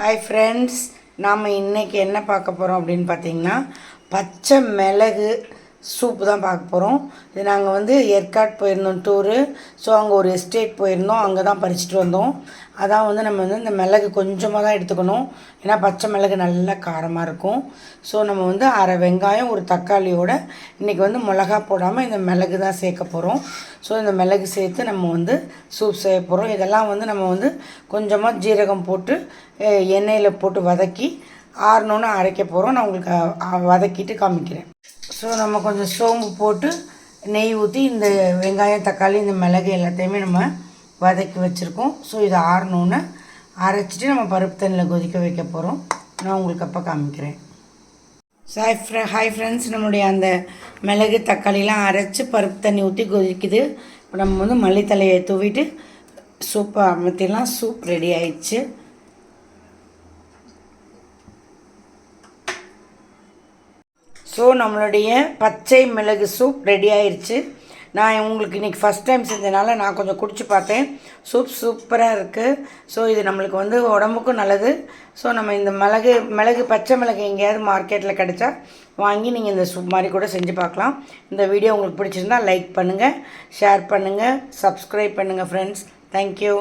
Hi friends நாம் இன்றைக்கி என்ன பார்க்க போகிறோம் அப்படின்னு பார்த்தீங்கன்னா பச்சை மிளகு சூப்பு தான் பார்க்க போகிறோம் இது நாங்கள் வந்து ஏற்காடு போயிருந்தோம் டூரு ஸோ அங்கே ஒரு எஸ்டேட் போயிருந்தோம். அங்கே தான் பறிச்சுட்டு வந்தோம். அதான் வந்து நம்ம வந்து இந்த மிளகு கொஞ்சமாக தான் எடுத்துக்கணும். ஏன்னா பச்சை மிளகு நல்லா காரமாக இருக்கும். ஸோ நம்ம வந்து அரை வெங்காயம் ஒரு தக்காளியோட இன்றைக்கி வந்து மிளகா போடாமல் இந்த மிளகு தான் சேர்க்க போகிறோம் ஸோ இந்த மிளகு சேர்த்து நம்ம வந்து சூப் செய்ய போகிறோம் இதெல்லாம் வந்து நம்ம வந்து கொஞ்சமாக ஜீரகம் போட்டு எண்ணெயில் போட்டு வதக்கி ஆறணுன்னு அரைக்க போகிறோம் நான் உங்களுக்கு வதக்கிட்டு காமிக்கிறேன். ஸோ நம்ம கொஞ்சம் சோம்பு போட்டு நெய் ஊற்றி இந்த வெங்காயம் தக்காளி இந்த மிளகு எல்லாத்தையுமே நம்ம வதக்கி வச்சுருக்கோம். ஸோ இதை ஆறணுன்னு அரைச்சிட்டு நம்ம பருப்பு தண்ணியில் கொதிக்க வைக்க போகிறோம் நான் உங்களுக்கு அப்போ காமிக்கிறேன். ஹாய் ஃப்ரெ ஹாய் ஃப்ரெண்ட்ஸ் நம்மளுடைய அந்த மிளகு தக்காளிலாம் அரைச்சி பருப்பு தண்ணி ஊற்றி கொதிக்குது. இப்போ நம்ம வந்து மல்லித்தலையை தூவிட்டு சூப்பை அமர்த்திடலாம் சூப் ரெடி ஆயிடுச்சு. ஸோ நம்மளுடைய பச்சை மிளகு சூப் ரெடி ஆயிடுச்சு நான் உங்களுக்கு இன்றைக்கி ஃபஸ்ட் டைம் செஞ்சனால நான் கொஞ்சம் குடிச்சு பார்த்தேன். சூப் சூப்பராக இருக்குது ஸோ இது நம்மளுக்கு வந்து உடம்புக்கும் நல்லது. ஸோ நம்ம இந்த மிளகு மிளகு பச்சை மிளகு எங்கேயாவது மார்க்கெட்டில் கிடைச்சா வாங்கி நீங்கள் இந்த சூப் மாதிரி கூட செஞ்சு பார்க்கலாம். இந்த வீடியோ உங்களுக்கு பிடிச்சிருந்தா லைக் பண்ணுங்கள் ஷேர் பண்ணுங்கள் சப்ஸ்கிரைப் பண்ணுங்கள் ஃப்ரெண்ட்ஸ் தேங்க்யூ